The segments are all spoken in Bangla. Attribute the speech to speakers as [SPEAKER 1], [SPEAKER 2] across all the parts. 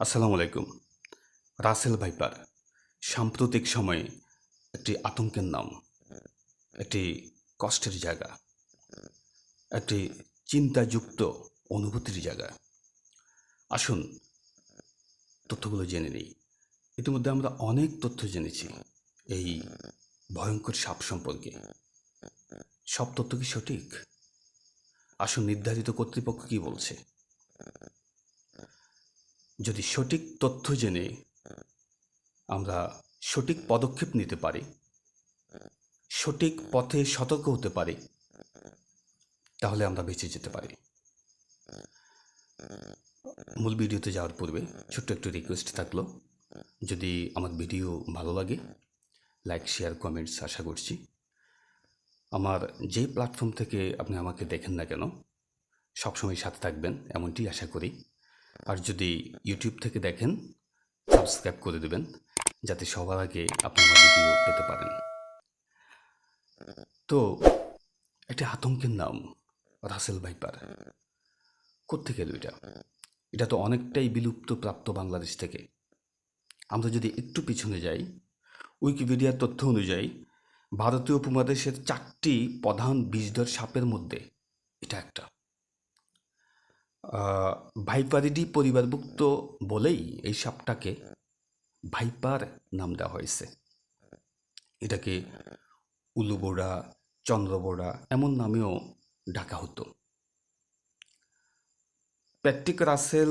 [SPEAKER 1] আসসালামু আলাইকুম। রাসেল ভাইপার, সাম্প্রতিক সময়ে একটি আতঙ্কের নাম, একটি কষ্টের জায়গা, একটি চিন্তাযুক্ত অনুভূতির জায়গা। আসুন, তথ্যগুলো জেনে নিই। ইতিমধ্যে আমরা অনেক তথ্য জেনেছি এই ভয়ঙ্কর সাপ সম্পর্কে। সব তথ্য কি সঠিক? আসুন নির্ধারিত কর্তৃপক্ষ কি বলছে? যদি সঠিক তথ্য জেনে আমরা সঠিক পদক্ষেপ নিতে পারি, সঠিক পথে সতর্ক হতে পারি, তাহলে আমরা বেঁচে যেতে পারি। মূল ভিডিওতে যাওয়ার পূর্বে ছোট্ট একটু রিকোয়েস্ট থাকল। যদি আমার ভিডিও ভালো লাগে লাইক শেয়ার কমেন্টস আশা করছি। আমার যে প্ল্যাটফর্ম থেকে আপনি আমাকে দেখেন না কেন, সবসময় সাথে থাকবেন, এমনটি আশা করি। আর যদি ইউটিউব থেকে দেখেন সাবস্ক্রাইব করে দেবেন, যাতে সবার আগে আপনি আমার ভিডিও পেতে পারেন। তো, একটা আতঙ্কের নাম, রাসেল ভাইপার। কোথেকে এলো এটা? এটা তো অনেকটাই বিলুপ্ত প্রাপ্ত বাংলাদেশ থেকে। আমরা যদি একটু পিছনে যাই উইকিপিডিয়ার তথ্য অনুযায়ী, ভারতীয় উপমহাদেশের চারটি প্রধান বিষধর সাপের মধ্যে এটা একটা। ভাইপারিডি পরিবারভুক্ত বলেই এই সাপটাকে ভাইপার নাম দেওয়া হয়েছে। এটাকে উলুবোড়া, চন্দ্রবোড়া এমন নামেও ডাকা হতো। প্যাট্রিক রাসেল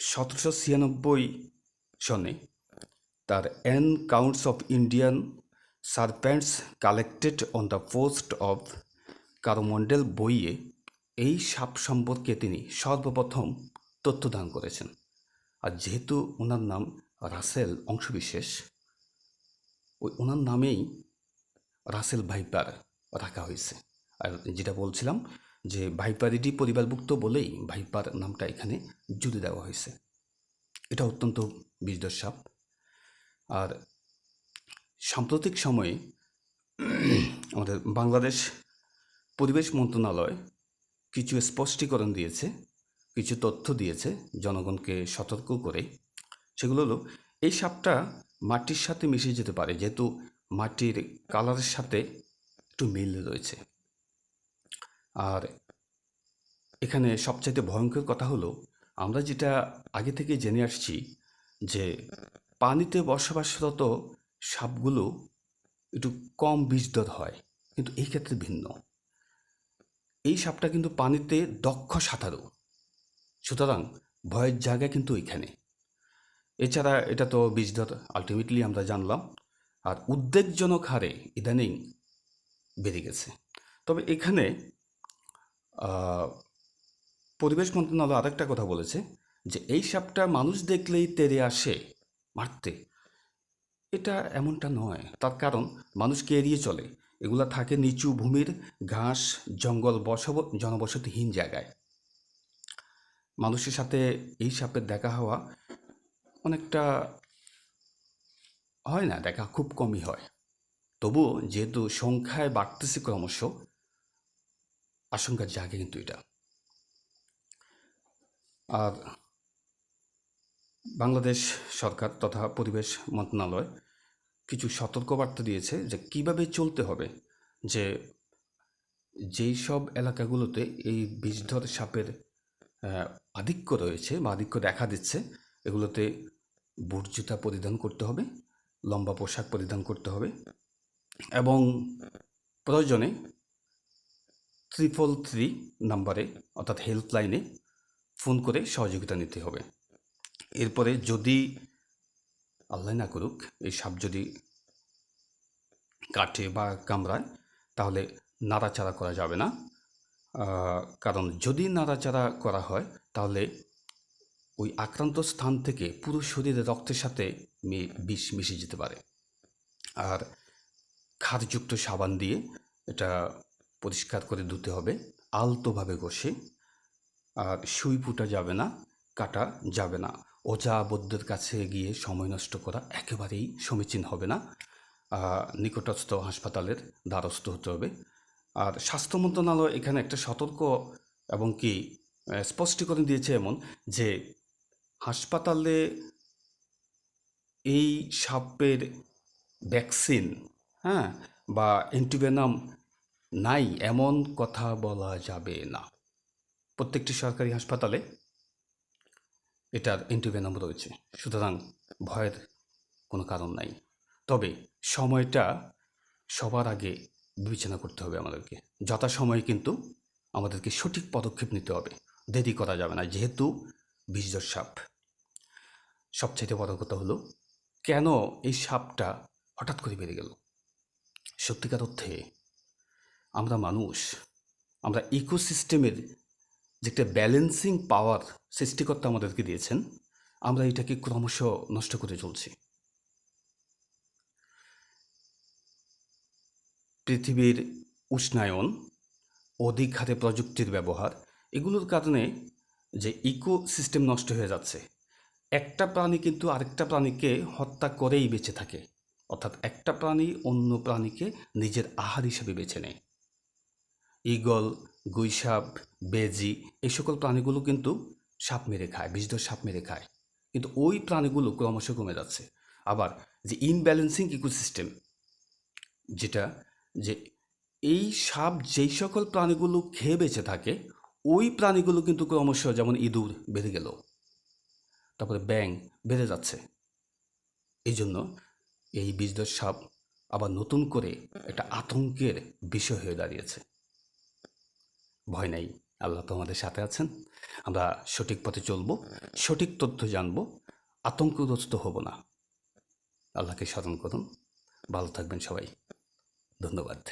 [SPEAKER 1] সতেরোশো ছিয়ানব্বই সনে তার accounts of Indian serpents collected on the post of Coromandel বইয়ে এই সাপ সম্পর্কে তিনি সর্বপ্রথম তথ্যদান করেছেন। আর যেহেতু ওনার নাম রাসেল অংশবিশেষ, ওই ওনার নামেই রাসেল ভাইপার রাখা হয়েছে। আর যেটা বলছিলাম যে ভাইপারিডি পরিবারভুক্ত বলেই ভাইপার নামটা এখানে জুড়ে দেওয়া হয়েছে। এটা অত্যন্ত বিষধর সাপ। আর সাম্প্রতিক সময়ে আমাদের বাংলাদেশ পরিবেশ মন্ত্রণালয় কিছু স্পষ্টীকরণ দিয়েছে, কিছু তথ্য দিয়েছে, জনগণকে সতর্ক করে। সেগুলো হলো, এই সাপটা মাটির সাথে মিশে যেতে পারে, যেহেতু মাটির কালারের সাথে একটু মিল রয়েছে। আর এখানে সবচাইতে ভয়ঙ্কর কথা হলো, আমরা যেটা আগে থেকে জেনে আসছি যে পানিতে বসবাসরত সাপগুলো একটু কম বিষধর হয়, কিন্তু এই ক্ষেত্রে ভিন্ন। এই সাপটা কিন্তু পানিতে দক্ষ সাঁতারু। সুতরাং ভয়ের জায়গা কিন্তু এখানে। এছাড়া এটা তো বিষধর আলটিমেটলি আমরা জানলাম। আর উদ্বেগজনক হারে ইদানিং বেড়ে গেছে। তবে এখানে পরিবেশ মন্ত্রণালয় আরেকটা কথা বলেছে যে এই সাপটা মানুষ দেখলেই তেরে আসে মারতে। এটা এমনটা নয়। তার কারণ মানুষকে এড়িয়ে চলে। এগুলা থাকে নিচু ভূমির ঘাস, জঙ্গল বসব, জনবসতিহীন জায়গায়। মানুষের সাথে এই সাপের দেখা হওয়া অনেকটা হয় না, দেখা খুব কমই হয়। তবুও যেহেতু সংখ্যায় বাড়তেছে ক্রমশ, আশঙ্কা জাগে কিন্তু এটা। আর বাংলাদেশ সরকার তথা পরিবেশ মন্ত্রণালয় কিছু সতর্কবার্তা দিয়েছে যে কীভাবে চলতে হবে, যে যেই সব এলাকাগুলোতে এই বিষধর সাপের আধিক্য রয়েছে বা আধিক্য দেখা দিচ্ছে, এগুলোতে বুট জুতা পরিধান করতে হবে, লম্বা পোশাক পরিধান করতে হবে এবং প্রয়োজনে ট্রিপল থ্রি নাম্বারে অর্থাৎ হেল্পলাইনে ফোন করে সহযোগিতা নিতে হবে। এরপরে যদি আল্লাহ না করুক, এই সাপ যদি কাটে বা কামড়ায়, তাহলে নাড়াচাড়া করা যাবে না। কারণ যদি নাড়াচাড়া করা হয়, তাহলে ওই আক্রান্ত স্থান থেকে পুরো শরীরে রক্তের সাথে বিষ মিশে যেতে পারে। আর ক্ষারযুক্ত সাবান দিয়ে এটা পরিষ্কার করে ধুতে হবে, আলতোভাবে ঘষে। আর সুই ফুটা যাবে না, কাটা যাবে না। ওঝা কাছে গিয়ে সময় নষ্ট করা একেবারেই সমীচীন হবে না। নিকটস্থ হাসপাতালের দ্বারস্থ হতে হবে। আর স্বাস্থ্য মন্ত্রণালয় এখানে একটা সতর্ক এবং কি স্পষ্টীকরণ দিয়েছে এমন যে হাসপাতালে এই সাপের ভ্যাকসিন হ্যাঁ বা অ্যান্টিভেনাম নাই এমন কথা বলা যাবে না। প্রত্যেকটি সরকারি হাসপাতালে এটার অ্যান্টিভেনাম রয়েছে। সুতরাং ভয়ের কোনো কারণ নাই। তবে সময়টা সবার আগে বিবেচনা করতে হবে আমাদেরকে। যথাসময়ে কিন্তু আমাদেরকে সঠিক পদক্ষেপ নিতে হবে। দেরি করা যাবে না, যেহেতু বিষধর সাপ। সবচাইতে বড় কথা হলো, কেন এই সাপটা হঠাৎ করে বেড়ে গেল? সত্যিকার অর্থে আমরা মানুষ, আমরা ইকোসিস্টেমের যে একটা ব্যালেন্সিং পাওয়ার সৃষ্টিকর্তা আমাদেরকে দিয়েছেন, আমরা এটাকে ক্রমশ নষ্ট করে চলছি। পৃথিবীর উষ্ণায়ন, অধিক হারে প্রযুক্তির ব্যবহার, এগুলোর কারণে যে ইকো সিস্টেম নষ্ট হয়ে যাচ্ছে, একটা প্রাণী কিন্তু আরেকটা প্রাণীকে হত্যা করেই বেঁচে থাকে। অর্থাৎ একটা প্রাণী অন্য প্রাণীকে নিজের আহার হিসেবে বেছে নেয়। ঈগল গুইসাপ, বেজি এই সকল প্রাণীগুলো কিন্তু সাপ মেরে খায়, বিষধর সাপ মেরে খায়। কিন্তু ওই প্রাণীগুলো ক্রমশ কমে যাচ্ছে। আবার যে ইনব্যালেন্সিং ইকোসিস্টেম, যেটা যে এই সাপ যেই সকল প্রাণীগুলো খেয়ে বেঁচে থাকে, ওই প্রাণীগুলো কিন্তু ক্রমশ যেমন ইঁদুর বেড়ে গেল, তারপরে ব্যাং বেড়ে যাচ্ছে। এই জন্য এই বিষধর সাপ আবার নতুন করে একটা আতঙ্কের বিষয় হয়ে দাঁড়িয়েছে। ভয় নাই। আল্লাহ তো আমাদের সাথে আছেন। আমরা সঠিক পথে চলবো, সঠিক তথ্য জানব, আতঙ্কগ্রস্ত হব না। আল্লাহকে স্মরণ করুন। ভালো থাকবেন সবাই। ধন্যবাদ।